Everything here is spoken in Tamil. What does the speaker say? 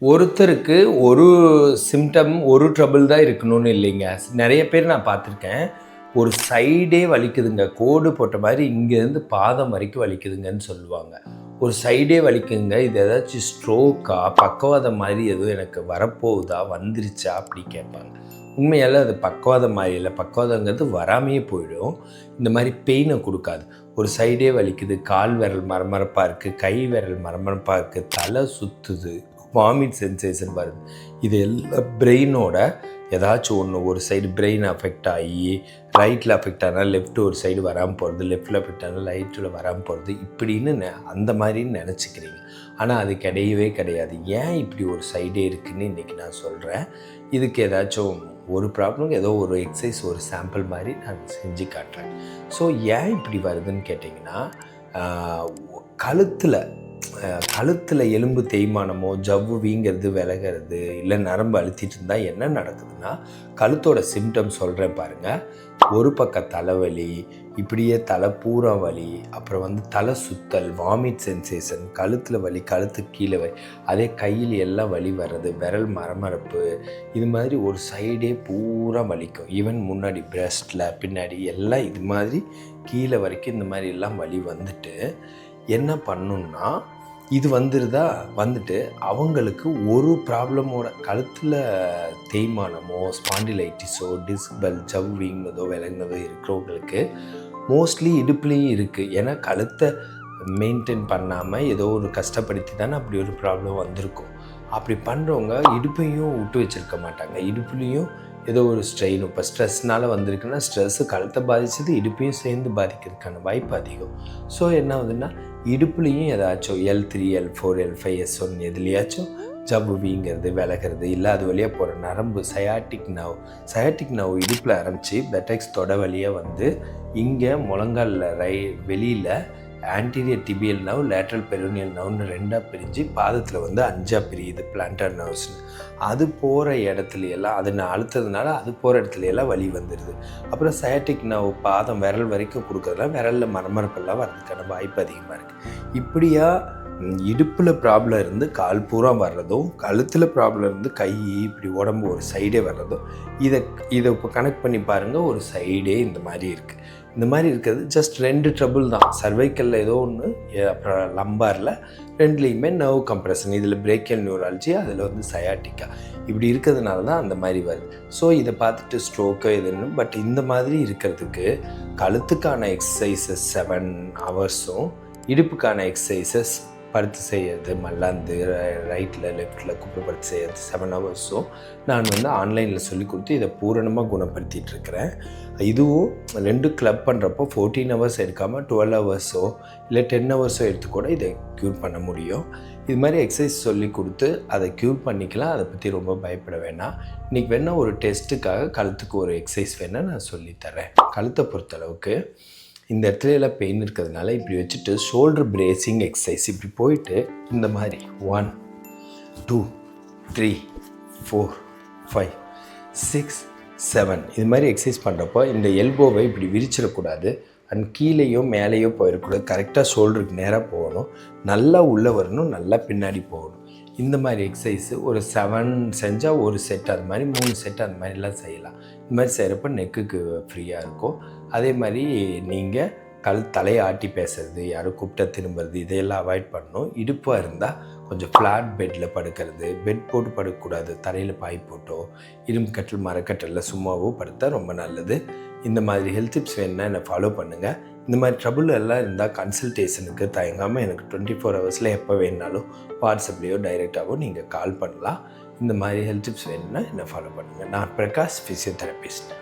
ஒருத்தருக்கு ஒரு சிம்டம் ஒரு ட்ரபிள் தான் இருக்கணும்னு இல்லைங்க. நிறைய பேர் நான் பார்த்துருக்கேன். ஒரு சைடே வலிக்குதுங்க. கோடு போட்ட மாதிரி இங்கேருந்து பாதம் வரைக்கும் வலிக்குதுங்கன்னு சொல்லுவாங்க. ஒரு சைடே வலிக்குங்க. இது ஏதாச்சும் ஸ்ட்ரோக்கா பக்கவாதம் மாதிரி எதுவும் எனக்கு வரப்போகுதா? வந்துருச்சா? அப்படி கேட்பாங்க. உண்மையால் அது பக்கவாதம் மாதிரி இல்லை. பக்கவாதங்கிறது வராமையே போயிடும். இந்த மாதிரி பெயினை கொடுக்காது. ஒரு சைடே வலிக்குது. கால் விரல் மரமரப்பாக இருக்குது கை விரல் மரமரப்பாக இருக்குது தலை சுற்றுது வாமிட் சென்சேஷன் வருது. இது எல்லாம் பிரெயினோட ஏதாச்சும் ஒன்று ஒரு சைடு பிரெயின் அஃபெக்ட் ஆகி ரைட்டில் அஃபெக்ட் ஆனால் லெஃப்ட் ஒரு சைடு வராமல் போகிறது லெஃப்ட்டில் அஃபெக்ட் ஆனால் ரைட்டில் வராமல் போகிறது இப்படின்னு நெ- அந்த மாதிரின்னு நினச்சிக்கிறீங்க. ஆனால் அது கிடையவே கிடையாது. ஏன் இப்படி ஒரு சைடே இருக்குன்னு இன்றைக்கி நான் சொல்கிறேன் இதுக்கு ஏதாச்சும் ஒரு ப்ராப்ளம் ஏதோ ஒரு எக்ஸசைஸ் ஒரு சாம்பிள் மாதிரி நான் செஞ்சு காட்டுறேன். ஸோ ஏன் இப்படி வருதுன்னு கேட்டிங்கன்னா கழுத்தில் கழுத்தில் எலும்பு தேய்மானமோ ஜவ்வு வீங்கிறது விலகிறது இல்லை நரம்பு அழுத்திட்டு இருந்தால் என்ன நடக்குதுன்னா கழுத்தோட சிம்டம் சொல்கிறேன் பாருங்கள் ஒரு பக்க தலைவலி இப்படியே தலை பூரா வலி அப்புறம் வந்து தலை சுத்தல் வாமிட் சென்சேஷன் கழுத்தில் வலி கழுத்து கீழே வலி அதே கையில் எல்லாம் வலி வர்றது விரல் மரமரப்பு இது மாதிரி ஒரு சைடே பூரா வலிக்கும். ஈவன் முன்னாடி பிரஸ்ட்டில் பின்னாடி எல்லாம் இது மாதிரி கீழே வரைக்கும் இந்த மாதிரி எல்லாம் வலி வந்துட்டு என்ன பண்ணுன்னா இது வந்துருதா? வந்துட்டு அவங்களுக்கு ஒரு ப்ராப்ளமோட கழுத்தில் தேய்மானமோ ஸ்பாண்டிலைட்டிஸோ டிஸ்பல் ஜவ்விங்னதோ விளங்குனதோ இருக்கிறவங்களுக்கு மோஸ்ட்லி இடுப்புலேயும் இருக்குது ஏன்னா கழுத்தை மெயின்டைன் பண்ணாமல் ஏதோ ஒரு கஷ்டப்படுத்தி தானே அப்படி ஒரு ப்ராப்ளம் வந்திருக்கும். அப்படி பண்ணுறவங்க இடுப்பையும் விட்டு வச்சுருக்க மாட்டாங்க. இடுப்புலேயும் ஏதோ ஒரு ஸ்ட்ரெயின் இப்போ ஸ்ட்ரெஸ்னால் வந்திருக்குன்னா ஸ்ட்ரெஸ்ஸு கழுத்தை பாதிச்சது இடுப்பையும் சேர்ந்து பாதிக்கிறதுக்கான வாய்ப்பு அதிகம். ஸோ என்ன ஆகுதுன்னா இடுப்புலேயும் ஏதாச்சும் L three L four L five S one எதுலையாச்சும் ஜவ்வு வீங்கிறது விலகிறது இல்லை அது வழியாக போகிற நரம்பு சயாட்டிக் நவ் சயாட்டிக் நவ் இடுப்பில் ஆரம்பித்து பெட்டெக்ஸ் தொட வழியாக வந்து இங்கே முழங்காலில் ரை வெளியில் anterior tibial nerve lateral peroneal நவ்னு ரெண்டாக பிரிஞ்சு பாதத்தில் வந்து அஞ்சாக பிரியுது பிளான்டர் நர்வ்ஸ்னு அது போகிற இடத்துல எல்லாம் அது நான் அழுத்ததுனால அது போகிற இடத்துல எல்லாம் வலி வந்துடுது அப்புறம் சயாட்டிக் நவ் பாதம் விரல் வரைக்கும் கொடுக்குறதுலாம் விரலில் மரமரப்பெல்லாம் வர்றதுக்கான வாய்ப்பு அதிகமாக இருக்குது இப்படியா இடுப்பில் ப்ராப்ளம் இருந்து கால் பூரா வர்றதும் கழுத்தில் ப்ராப்ளம் இருந்து கை இப்படி உடம்பு ஒரு சைடே வர்றதும் இதை இதை இப்போ கனெக்ட் பண்ணி பாருங்கள் ஒரு சைடே இந்த மாதிரி இருக்குது இந்த மாதிரி இருக்கிறது ஜஸ்ட் ரெண்டு ட்ரபுள் தான். சர்வைக்கலில் ஏதோ ஒன்று அப்புறம் லம்பாரில் ரெண்டுலேயுமே நர்வ் கம்ப்ரெஷன் இதில் பிரேக்கியல் நியூராலஜி அதில் வந்து சயாட்டிக்கா இப்படி இருக்கிறதுனால தான் அந்த மாதிரி வருது. ஸோ இதை பார்த்துட்டு ஸ்ட்ரோக்கு இதுன்னு பட் இந்த மாதிரி இருக்கிறதுக்கு கழுத்துக்கான எக்ஸசைசஸ் செவன் ஹவர்ஸும் இடுப்புக்கான எக்ஸசைசஸ் பருத்து செய்யறது மல்லாந்து ரைட்டில் லெஃப்ட்டில் பருத்து செய்யறது செவன் ஹவர்ஸும் நான் வந்து ஆன்லைனில் சொல்லி கொடுத்து இதை பூரணமாக குணப்படுத்திகிட்ருக்கிறேன் இதுவும் ரெண்டு கிளப் பண்ணுறப்போ ஃபோர்டீன் ஹவர்ஸ் எடுக்காமல் டுவெல் ஹவர்ஸோ இல்லை டென் ஹவர்ஸோ எடுத்து கூட இதை க்யூர் பண்ண முடியும். இது மாதிரி எக்ஸசைஸ் சொல்லி கொடுத்து அதை க்யூர் பண்ணிக்கலாம். அதை பற்றி ரொம்ப பயப்பட வேணாம். இன்றைக்கி வேணால் ஒரு டெஸ்ட்டுக்காக கழுத்துக்கு ஒரு எக்ஸசைஸ் வேணால் நான் சொல்லித்தரேன் கழுத்தை பொறுத்தளவுக்கு இந்த இடத்துல எல்லாம் பெயின் இருக்கிறதுனால இப்படி வச்சுட்டு ஷோல்டர் பிரேசிங் எக்ஸசைஸ் இப்படி போயிட்டு இந்த மாதிரி one two three four five six seven இது மாதிரி எக்ஸசைஸ் பண்ணுறப்போ இந்த எல்போவை இப்படி விரிச்சிடக்கூடாது. அண்ட் கீழேயோ மேலேயோ போயிடக்கூடாது. கரெக்டாக ஷோல்டருக்கு நேராக போகணும். நல்லா உள்ளே வரணும். நல்லா பின்னாடி போகணும். இந்த மாதிரி எக்ஸசைஸு ஒரு செவன் செஞ்சால் ஒரு செட் அது மாதிரி மூணு செட் அந்த மாதிரிலாம் செய்யலாம். இந்த மாதிரி செய்கிறப்ப நெக்குக்கு ஃப்ரீயாக இருக்கும். அதே மாதிரி நீங்கள் கல் தலையை ஆட்டி பேசுறது யாரும் கூப்பிட்டா திரும்புறது இதையெல்லாம் அவாய்ட் பண்ணணும். இடுப்பாக இருந்தால் கொஞ்சம் ஃப்ளாட் பெட்டில் படுக்கிறது பெட் போட்டு படுக்கக்கூடாது தரையில் பாய் போட்டோ இரும்பு கட்டில் மரக்கட்டில் சும்மாவோ படுத்தா ரொம்ப நல்லது. இந்த மாதிரி ஹெல்த் டிப்ஸ் வேணுன்னா என்னை ஃபாலோ பண்ணுங்கள் இந்த மாதிரி ட்ரபுள் எல்லாம் இருந்தால் கன்சல்டேஷனுக்கு தயங்காமல் எனக்கு டுவெண்ட்டி ஃபோர் ஹவர்ஸில் எப்போ வேணுனாலும் வாட்ஸ்அப்லேயோ டைரெக்டாகவோ நீங்கள் கால் பண்ணலாம். இந்த மாதிரி ஹெல்த் டிப்ஸ் வேணும்னா என்னை ஃபாலோ பண்ணுங்கள் நான் பிரகாஷ் ஃபிசியோதெரபிஸ்ட்